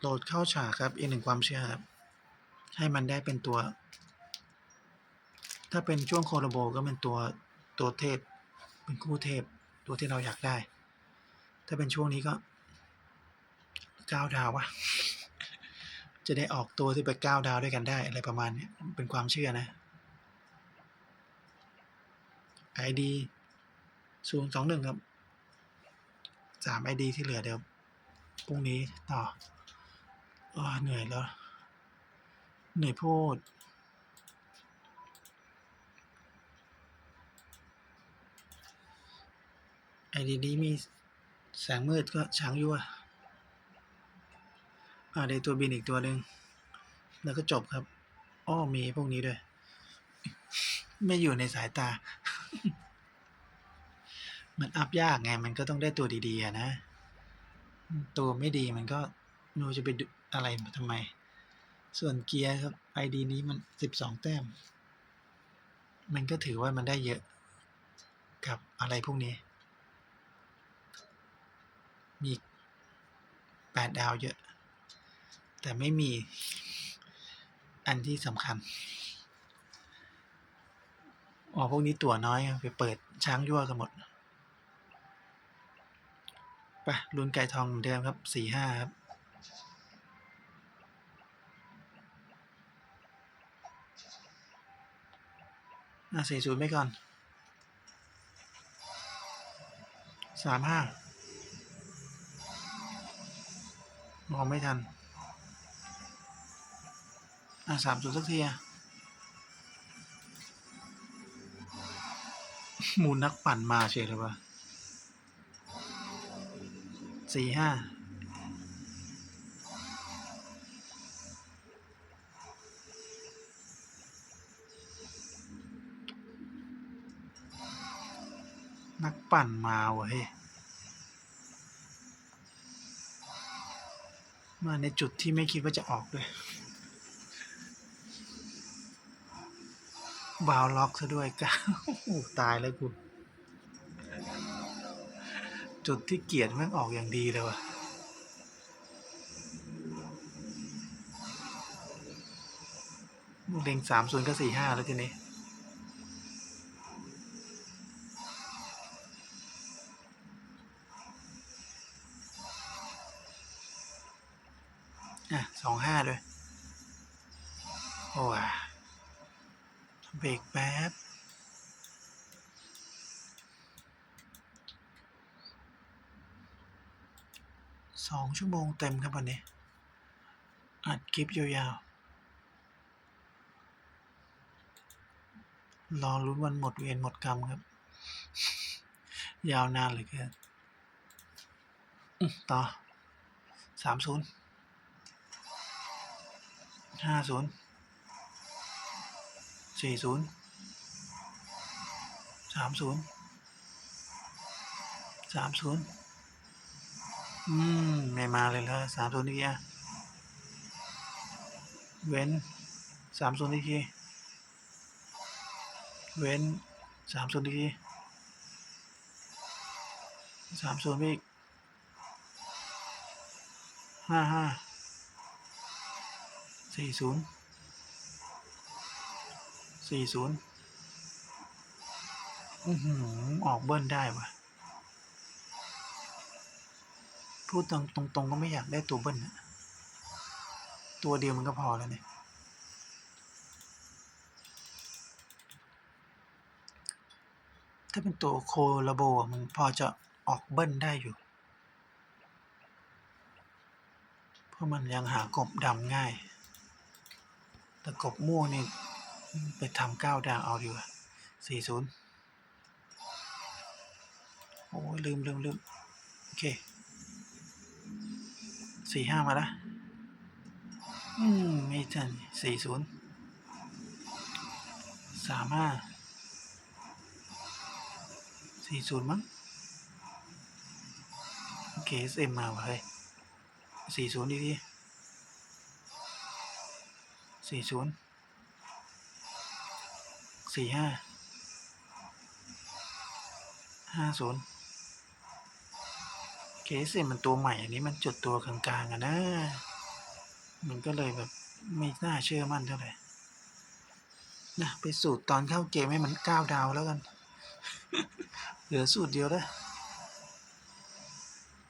โหลดเข้าฉากครับอีกหนึ่งความเชื่อครับ ให้มันได้เป็นตัว ถ้าเป็นช่วงโคโลโบก็เป็นตัวตัวเทพ เป็นคู่เทพ ตัวที่เราอยากได้ ถ้าเป็นช่วงนี้ก็เก้าดาววะจะได้ออกตัวที่ไปเก้าดาวด้วยกันได้อะไรประมาณเนี้ยเป็นความเชื่อนะ ID ศูนย์สองหนึ่งครับสาม ID ที่เหลือเดี๋ยวพรุ่งนี้ต่อ เหนื่อยแล้ว เหนื่อยพูดไอ้ดีนี้มีแสงมืดก็ช้างยั่วอ่าได้ตัวบินอีกตัวหนึ่งแล้วก็จบครับ อ้อมีพวกนี้ด้วย ไม่อยู่ในสายตา มันอัพยากไง มันก็ต้องได้ตัวดีๆนะ ตัวไม่ดีมันก็ไมรู้จะไปดู อะไรมาทำไม ส่วนเกียร์ครับไอดีนี้มันสิบสองแต้ม มันก็ถือว่ามันได้เยอะกับอะไรพวกนี้ มีแปดดาวเยอะ แต่ไม่มีอันที่สำคัญอ๋อพวกนี้ตั๋วน้อยไปเปิดช้างยั่วกันหมดไปลุ้นไก่ทองเหมือนเดิมครับสี่ห้าครับ อะสี่ศูนย์ไปก่อนสามห้ามองไม่ทัน อะสามศูนย์สักทีอะมูลนักปั่นมาเฉยเลยวะสี่ห้า นักปั่นมาเว้ยมาในจุดที่ไม่คิดว่าจะออกด้วยบาวล็อกซะด้วยก้าโอ้ตายแล้วกูจุดที่เกียดม่งออกอย่างดีเลยว่ะเล็งสามศูนย์ก็สี่ห้าแล้วทีนี้ อะสองห้าด้วย โอ้ยเบรกแป๊บสองชั่วโมงเต็มครับวันนี้ อัดคลิปยาวๆ รอรุ้นวันหมดเวรหมดกรรมครับ ยาวนานเหลยเกินต่อสามศูนย์ ห้าศูนย์สี่ศูนย์สามศูนย์สามศูนย์อืม ไม่มาเลยแล้วสามศูนย์อีกอะเว้นสามศูนย์อีกทีเว้นสามศูนย์อีกทีสามศูนย์อีกห้าห้า สี่ศูนย์สี่ศูนย์อือหือออกเบิ้ลได้วะพูดตรงตรงๆก็ไม่อยากได้ตัวเบิ้ลนะตัวเดียวมันก็พอแล้วเนี่ยถ้าเป็นตัวโคลาโบมันพอจะออกเบิ้ลได้อยู่ เพราะมันยังหากบดำง่าย ต่กบม่วงนี่ ไปทำเก้าดาวเอาดีกว่าสี่ศูนย์โอ้ยลืมลืมลืมโอเคสี่ห้ามาละอืมไม่ทันสี่ศูนย์สามห้าสี่ศูนย์มั้งโอเคเอ็มมาวะเฮ้ยสี่ศูนย์ดีดี สี่ศูนย์สี่ห้าห้าศูนย์เคสิมันตัวใหม่อันนี้มันจุดตัวกลางๆอะนะ มันก็เลยแบบไม่น่าเชื่อมั่นเท่าไหร่นะไปสูตรตอนเข้าเกมให้มันก้าวดาวแล้วกัน เหลือสูตรเดียวแล้ว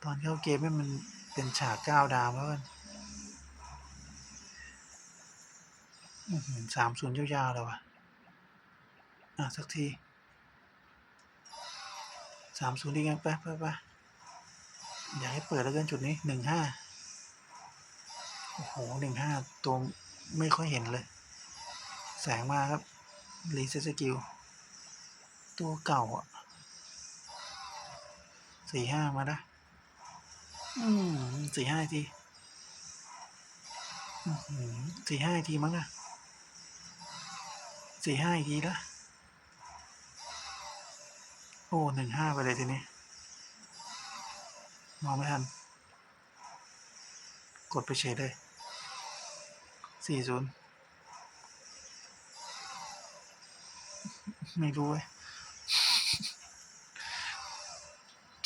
ตอนเข้าเกมให้มันเป็นฉากก้าวดาวแล้วกัน สามศูนย์ยาวๆเลยว่ะ อะ สักทีสามศูนย์ดีกันไปไปไปอยากให้เปิดแล้วกันจุดนี้หนึ่งห้าโอ้โหหนึ่งห้าตัวไม่ค่อยเห็นเลย แสงมาครับรีเซตสกิลตัวเก่าอะสี่ห้ามานะอืมสี่ห้าทีสี่ห้าทีมั้งอะ สี่ห้าทีละโอ้หนึ่งห้าไปเลยทีนี้ มองไม่ทัน กดไปเฉยเลยสี่ศูนย์ไม่รู้เว้ย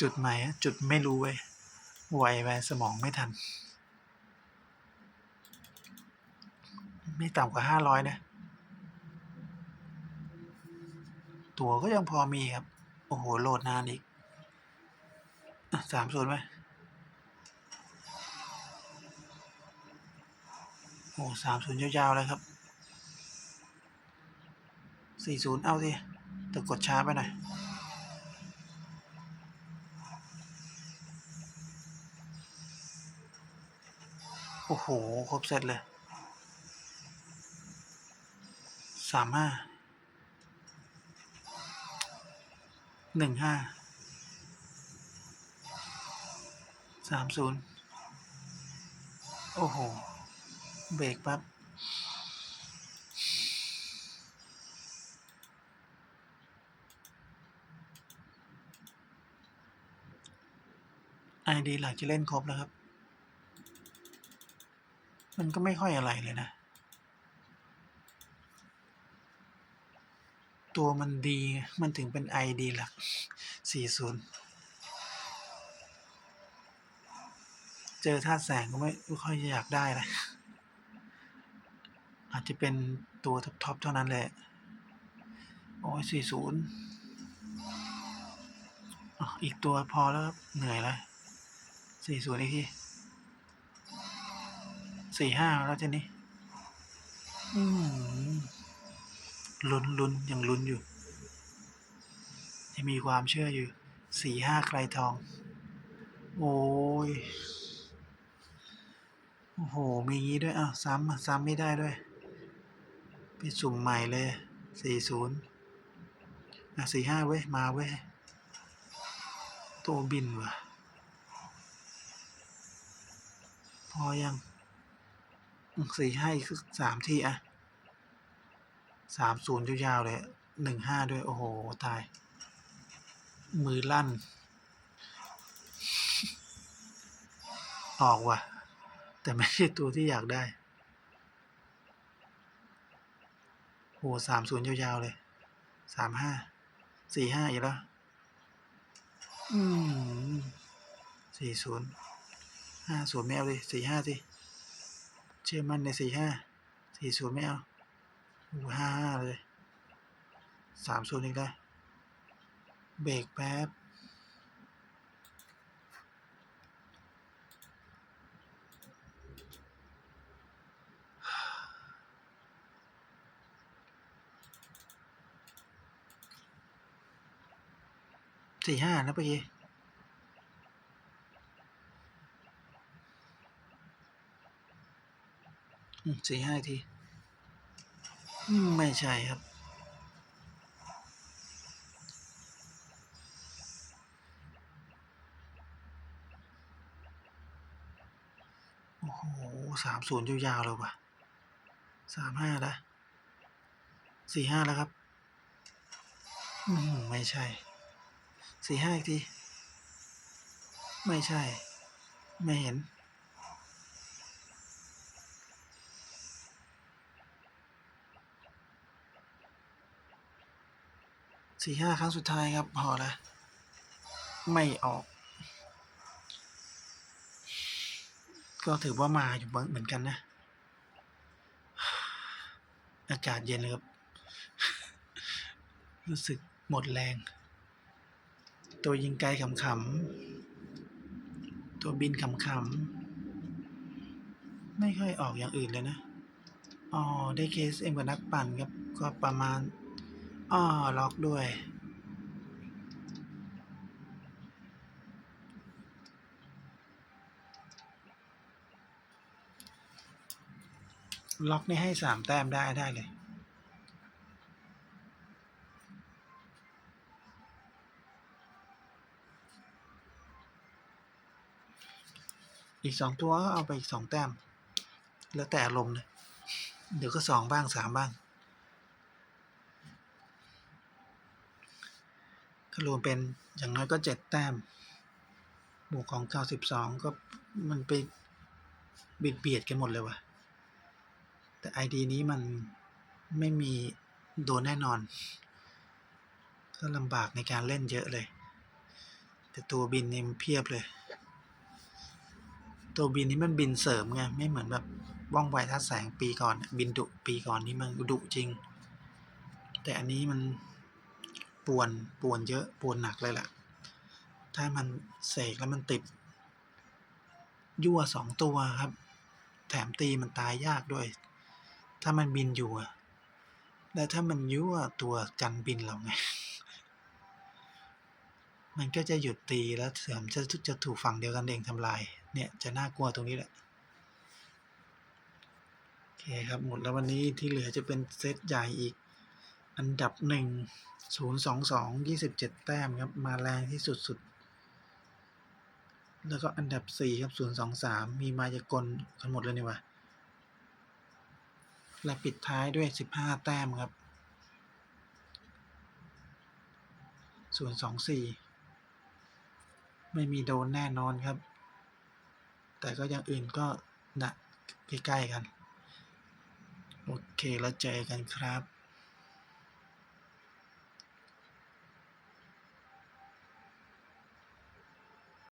จุดใหม่จุดไม่รู้เว้ยไวไปสมองไม่ทัน ไม่ต่ำกว่าห้าร้อยนะ ตัวก็ยังพอมีครับ โอ้โห โหลดนานอีกสามศูนย์ไหมโอ้สามศูนย์ยาวๆเลยครับสี่ศูนย์เอาสิแต่กดช้าไปหน่อยโอ้โห ครบเซตเลยสามห้า หนึ่งห้าสามศูนย์โอ้โห เบรกปั๊บไอดีหลักจะเล่นครบแล้วครับ มันก็ไม่ค่อยอะไรเลยนะ ตัวมันดี มันถึงเป็นไอดีหลัก 40 เจอธาตุแสงก็ไม่ค่อยอยากได้นะอาจจะเป็นตัวท็อปๆเท่านั้นแหละ โอ้ย40อ๋ออีกตัวพอแล้วครับ เหนื่อยแล้ว40 อีกทีสี่ห้าแล้วเจนี่อืม ลุ้นลุ้นยังลุ้นอยู่ยังมีความเชื่ออยู่สี่ห้าใครทอง โอ้ยโอ้โห มีงี้ด้วยอ้าวซ้ำซ้ำไม่ได้ด้วย ไปสุ่มใหม่เลยสี่ศูนย์อะสี่ห้าเว้ย มาเว้ย ตัวบินว่ะพอยังสี่ห้คือสามที่อะ สามศูนย์ยาวๆเลยหนึ่งห้าด้วย โอ้โห ตาย มือลั่น ออกว่ะ แต่ไม่ใช่ตัวที่อยากได้โหสามศูนย์ยาวๆเลย สามห้า สี่ห้าอีกแล้ว อืมสี่ศูนย์ ห้าศูนย์ไม่เอาเลยสี่ห้าสิ เชื่อมั่นในสี่ห้า สี่ศูนย์ไม่เอา ห้าห้าเลยสามศูนย์อีกแล้วเบรกแป๊บสี่ห้านะเมื่อกี้สี่ห้าที ไม่ใช่ครับ โอ้โหสามศูนย์ยาวๆเลยว่ะสามห้าแล้วสี่ห้าแล้วครับอืไม่ใช่สี่ห้าอีกที ไม่ใช่ ไม่เห็น สี่ห้าครั้งสุดท้ายครับ พอละไม่ออก ก็ถือว่ามาอยู่เหมือนกันนะ อากาศเย็นเลยครับ รู้สึกหมดแรง ตัวยิงไกลขำๆ ตัวบินขำๆ ไม่ค่อยออกอย่างอื่นเลยนะ อ๋อ ได้เคสเอ็มกับนักปั่นครับ ก็ประมาณ อ้อล็อกด้วย ล็อกนี่ให้สามแต้มได้ได้เลยอีกสองตัวเอาไปอีกสองแต้ม แล้วแต่อารมณ์เลยเดี๋ยวก็สองบ้างสามบ้าง ก็รวมเป็นอย่างน้อยก็เจ็ดแต้ม บวกของเก้าสิบสองก็มันไปบียดเบียดกันหมดเลยว่ะ แต่ไอดีนี้มันไม่มีโดนแน่นอน ก็ลำบากในการเล่นเยอะเลย แต่ตัวบินนี่มันเพียบเลย ตัวบินนี้มันบินเสริมไง ไม่เหมือนแบบว่องไวทัดแสงปีก่อน บินดุปีก่อนนี่มันดุจริง แต่อันนี้มัน ป่วนปวนเยอะป่วนหนักเลยแหละถ้ามันเสกแล้วมันติด ยั่วสองตัวครับ แถมตีมันตายยากด้วย ถ้ามันบินอยู่แล้วถ้ามันยั่วตัวจันบินเราไง มันก็จะหยุดตีแล้วเสริมจะจะถูกฝั่งเดียวกันเองทำลาย เนี่ยจะน่ากลัวตรงนี้แหละโอเคครับหมดแล้ววันนี้ที่เหลือจะเป็นเซตใหญ่อีก อันดับหนึ่งศูนย์สองสองยี่สิบเจ็ดแต้มครับมาแรงที่สุดสุด แล้วก็อันดับสี่ครับศูนย์สองสามมีมายากลกันหมดเลยนี่วะและปิดท้ายด้วยสิบห้าแต้มครับศูนย์สองสี่ไม่มีโดนแน่นอนครับ แต่ก็อย่างอื่นก็หนักใกล้ๆกัน โอเคแล้วเจอกันครับ